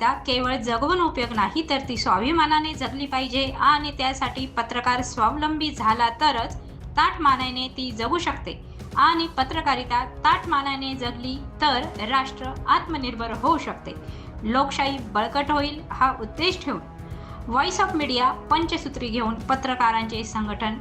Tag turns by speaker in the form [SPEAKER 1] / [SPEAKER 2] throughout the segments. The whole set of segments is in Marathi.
[SPEAKER 1] कायदा केवळ जगवून उपयोग नाही तर ती स्वाभिमानाने जगली पाहिजे. आणि त्यासाठी पत्रकार स्वावलंबी झाला तरच ताट मानाने ती जगू शकते. आणि पत्रकारिता ताट मानाने जगली तर राष्ट्र आत्मनिर्भर होऊ शकते. लोकशाही बळकट होईल हा उद्देश ठेवून. व्हॉइस ऑफ मीडिया पंचसूत्री घेऊन पत्रकारांचे संघटन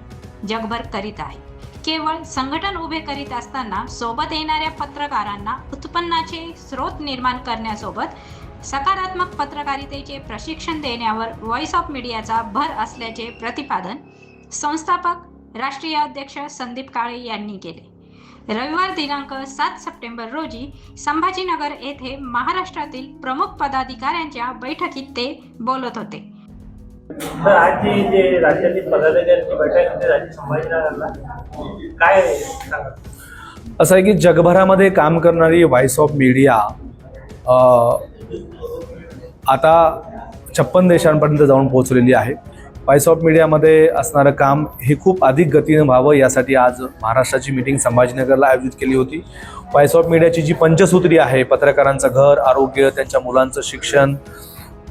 [SPEAKER 1] जगभर करीत आहे. केवळ संघटन उभे करीत असताना सोबत येणाऱ्या पत्रकारांना उत्पन्नाचे स्रोत निर्माण करण्यासोबत सकारात्मक पत्रकारितेचे प्रशिक्षण देण्यावर व्हॉइस ऑफ मीडियाचा भर असल्याचे प्रतिपादन संस्थापक राष्ट्रीय अध्यक्ष संदीप काळे यांनी केले. रविवार दिनांक सात सप्टेंबर रोजी संभाजीनगर येथे महाराष्ट्रातील प्रमुख पदाधिकाऱ्यांच्या बैठकीत ते बोलत होते.
[SPEAKER 2] तर आज जी राज्यातील पदाधिकाऱ्यांची बैठक होती राज्य संभाजीनगरला काय
[SPEAKER 3] असं आहे की जगभरामध्ये काम करणारी व्हॉइस ऑफ मीडिया अ, आता छप्पन देशांपर्यंत जाऊन पोहोचलेली आहे. व्हॉइस ऑफ मीडियामध्ये असणारं काम हे खूप अधिक गतीनं व्हावं यासाठी आज महाराष्ट्राची मिटिंग संभाजीनगरला आयोजित केली होती. व्हॉइस ऑफ मीडियाची जी पंचसूत्री आहे पत्रकारांचं घर आरोग्य त्यांच्या मुलांचं शिक्षण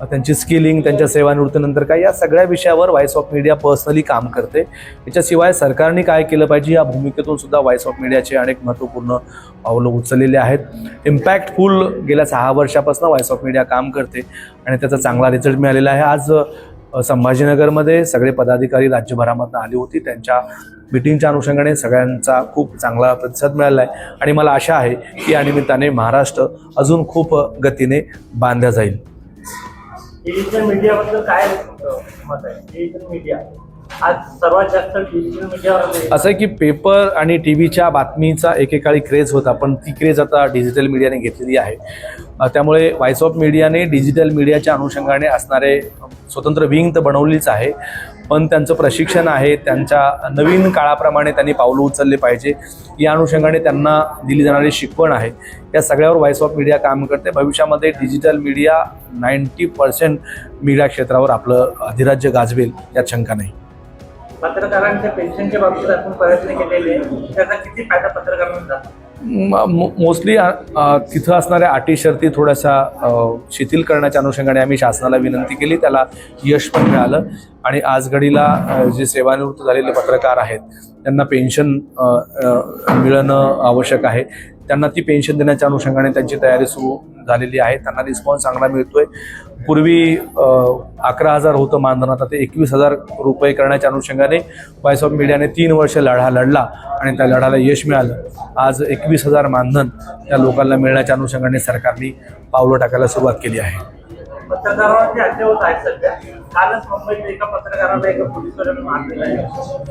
[SPEAKER 3] त्यांची स्किलिंग त्यांच्या सेवानिवृत्तीनंतर काय या सगळ्या विषयावर व्हॉइस ऑफ मीडिया पर्सनली काम करते. याच्याशिवाय सरकारने काय केलं पाहिजे या भूमिकेतून सुद्धा व्हॉइस ऑफ मीडियाचे अनेक महत्त्वपूर्ण पावलं उचललेले आहेत. इम्पॅक्टफुल गेल्या सहा वर्षापासून व्हॉइस ऑफ मीडिया काम करते आणि त्याचा चांगला रिझल्ट मिळालेला आहे. आज संभाजीनगरमध्ये सगळे पदाधिकारी राज्यभरामधून आली होती. त्यांच्या मिटिंगच्या अनुषंगाने सगळ्यांचा खूप चांगला प्रतिसाद मिळाला आहे. आणि मला आशा आहे की या निमित्ताने महाराष्ट्र अजून खूप गतीने बांधल्या जाईल.
[SPEAKER 2] डिजिटल मीडियाबद्दल काय मत आहे? डिजिटल मीडिया आज सर्वात जास्त डिजिटल मीडियावर
[SPEAKER 3] असं आहे की पेपर आणि टी व्हीच्या बातमीचा एकेकाळी क्रेज होता पण ती क्रेज आता डिजिटल मीडियाने घेतलेली आहे. त्यामुळे व्हॉइस ऑफ मीडियाने डिजिटल मीडियाच्या अनुषंगाने असणारे स्वतंत्र विंग तर बनवलीच आहे. पण त्यांचं प्रशिक्षण आहे त्यांच्या नवीन काळाप्रमाणे त्यांनी पावलं उचलले पाहिजे. या अनुषंगाने त्यांना दिली जाणारी शिकवण आहे. या सगळ्यावर व्हॉइस ऑफ मीडिया काम करते. भविष्यामध्ये digital media ninety percent media क्षेत्रावर आपलं अधिराज्य गाजवेल यात शंका नाही.
[SPEAKER 2] पत्रकारांच्या पेन्शनच्या बाबतीत आपण प्रयत्न केलेले त्याचा किती फायदा पत्रकारांना झाला?
[SPEAKER 3] मोस्टली तिथं असणाऱ्या अटी शर्ती थोड्याशा शिथिल करण्याच्या अनुषंगाने आम्ही शासनाला विनंती केली. त्याला यश पण मिळालं. आणि आज घडीला जे सेवानिवृत्त झालेले पत्रकार आहेत त्यांना पेन्शन मिळणं आवश्यक आहे. त्यांना ती पेन्शन देण्याच्या अनुषंगाने त्यांची तयारी सुरू झालेली आहे. त्यांना रिस्पॉन्स चांगला मिळतोय. पूर्वी अकरा हजार होतं मानधन आता ते एकवीस हजार रुपये करण्याच्या अनुषंगाने व्हॉइस ऑफ मीडियाने तीन वर्ष लढा लढला आणि त्या लढ्याला यश मिळालं. आज एकवीस हजार मानधन त्या लोकांना मिळण्याच्या अनुषंगाने सरकारने पावलं टाकायला सुरुवात केली आहे.
[SPEAKER 2] पत्रकारांची हत्या होत आहेत सध्या. कालच मुंबईत एका पत्रकाराला एका पोलिसवाल्याने मारलेलं आहे.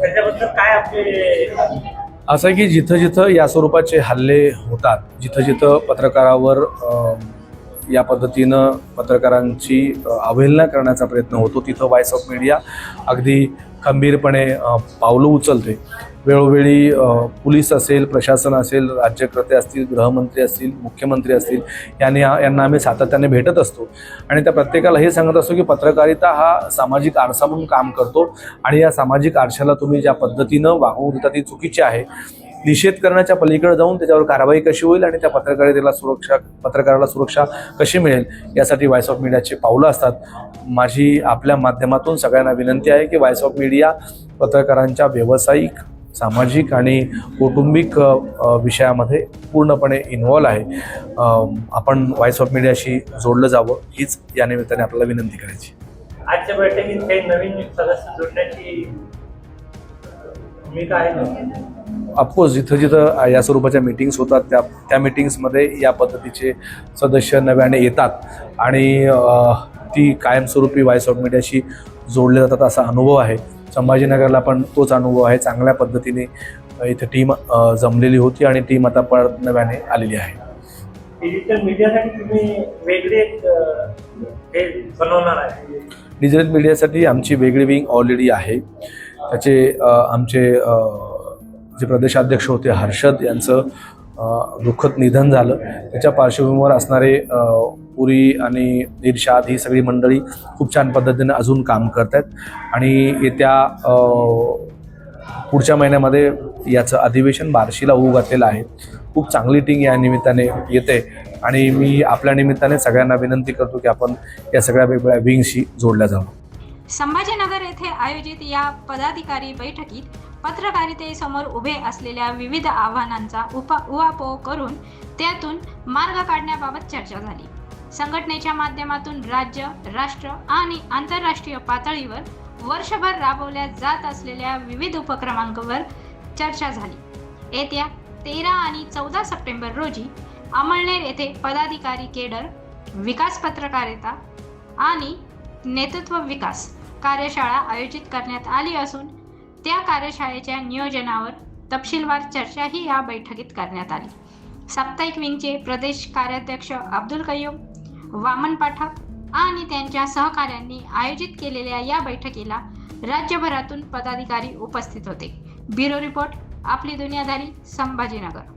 [SPEAKER 2] त्याच्याबद्दल काय आपले
[SPEAKER 3] असं की जिथं जिथं या स्वरूपाचे हल्ले होतात जिथं जिथं पत्रकारावर या पद्धतीनं पत्रकारांची अवहेलना करण्याचा प्रयत्न होतो. तिथं व्हॉइस ऑफ मीडिया अगदी खंबीरपणे पावलं उचलते. वेळोवेळी पोलीस असेल प्रशासन असेल राज्यकर्ते असतील गृहमंत्री असतील मुख्यमंत्री असतील यांनी यांना आम्ही सातत्याने भेटत असतो. आणि त्या प्रत्येकाला हे सांगत असतो की पत्रकारिता हा सामाजिक आरसा म्हणून काम करतो आणि या सामाजिक आरशाला तुम्ही ज्या पद्धतीनं वागवून देता ती चुकीची आहे. निषेध करण्याच्या पलीकडे जाऊन त्याच्यावर कारवाई कशी होईल आणि त्या पत्रकारितेला सुरक्षा पत्रकाराला सुरक्षा कशी मिळेल यासाठी व्हॉइस ऑफ मीडियाची पावलं असतात. माझी आपल्या माध्यमातून सगळ्यांना विनंती आहे की व्हॉइस ऑफ मीडिया पत्रकारांच्या व्यावसायिक सामाजिक आणि कौटुंबिक विषयामध्ये पूर्णपणे इन्व्हॉल्व आहे. आपण व्हॉइस ऑफ मीडियाशी जोडलं जावं हीच या निमित्ताने आपल्याला विनंती करायची.
[SPEAKER 2] आजच्या बैठकीत काही नवीन सदस्य जोडण्याची
[SPEAKER 3] ऑफकोर्स जिथं जिथं या स्वरूपाच्या मीटिंग्स होतात त्या त्या मीटिंग्समध्ये या पद्धतीचे सदस्य नव्याने येतात. आणि ती कायमस्वरूपी व्हॉइस ऑफ मीडियाशी जोडले जातात असा अनुभव आहे. संभाजीनगरला पण तोच अनुभव आहे. चांगल्या पद्धतीने इथे टीम जमलेली होती आणि टीम आता परत नव्याने आलेली आहे.
[SPEAKER 2] डिजिटल मीडियासाठी तुम्ही वेगळे हे बनवणार आहे.
[SPEAKER 3] डिजिटल मीडियासाठी आमची वेगळी विंग ऑलरेडी आहे. त्याचे आमचे जे प्रदेशाध्यक्ष होते हर्षद यांचं दुःखद निधन झालं. त्याच्या पार्श्वभूमीवर असणारे पुरी आणि इर्शाद ही सगळी मंडळी खूप छान पद्धतीने अजून काम करत आहेत आणि येत्या पुढच्या महिन्यामध्ये याचं अधिवेशन बार्शीला होऊ घातलेलं आहे. खूप चांगली टीम या निमित्ताने येते. आणि मी आपल्या निमित्ताने सगळ्यांना विनंती करतो की आपण या सगळ्या वेगवेगळ्या विंगशी जोडल्या जावं.
[SPEAKER 1] संभाजीनगर येथे आयोजित या पदाधिकारी बैठकीत पत्रकारितेसमोर उभे असलेल्या विविध आव्हानांचा उपा उहापोह करून त्यातून मार्ग काढण्याबाबत चर्चा झाली. संघटनेच्या माध्यमातून राज्य राष्ट्र आणि आंतरराष्ट्रीय पातळीवर वर्षभर राबवल्या जात असलेल्या विविध उपक्रमांवर चर्चा झाली. येत्या तेरा आणि चौदा सप्टेंबर रोजी अमळनेर येथे पदाधिकारी केडर विकास पत्रकारिता आणि नेतृत्व विकास कार्यशाळा आयोजित करण्यात आली असून त्या कार्यशाळेच्या नियोजनावर तपशीलवार चर्चाही या बैठकीत करण्यात आली. साप्ताहिक विंगचे प्रदेश कार्याध्यक्ष अब्दुल कय्यूम वामन पाठक आणि त्यांच्या सहकाऱ्यांनी आयोजित केलेल्या या बैठकीला राज्यभरातून पदाधिकारी उपस्थित होते. ब्युरो रिपोर्ट आपली दुनियादारी संभाजीनगर.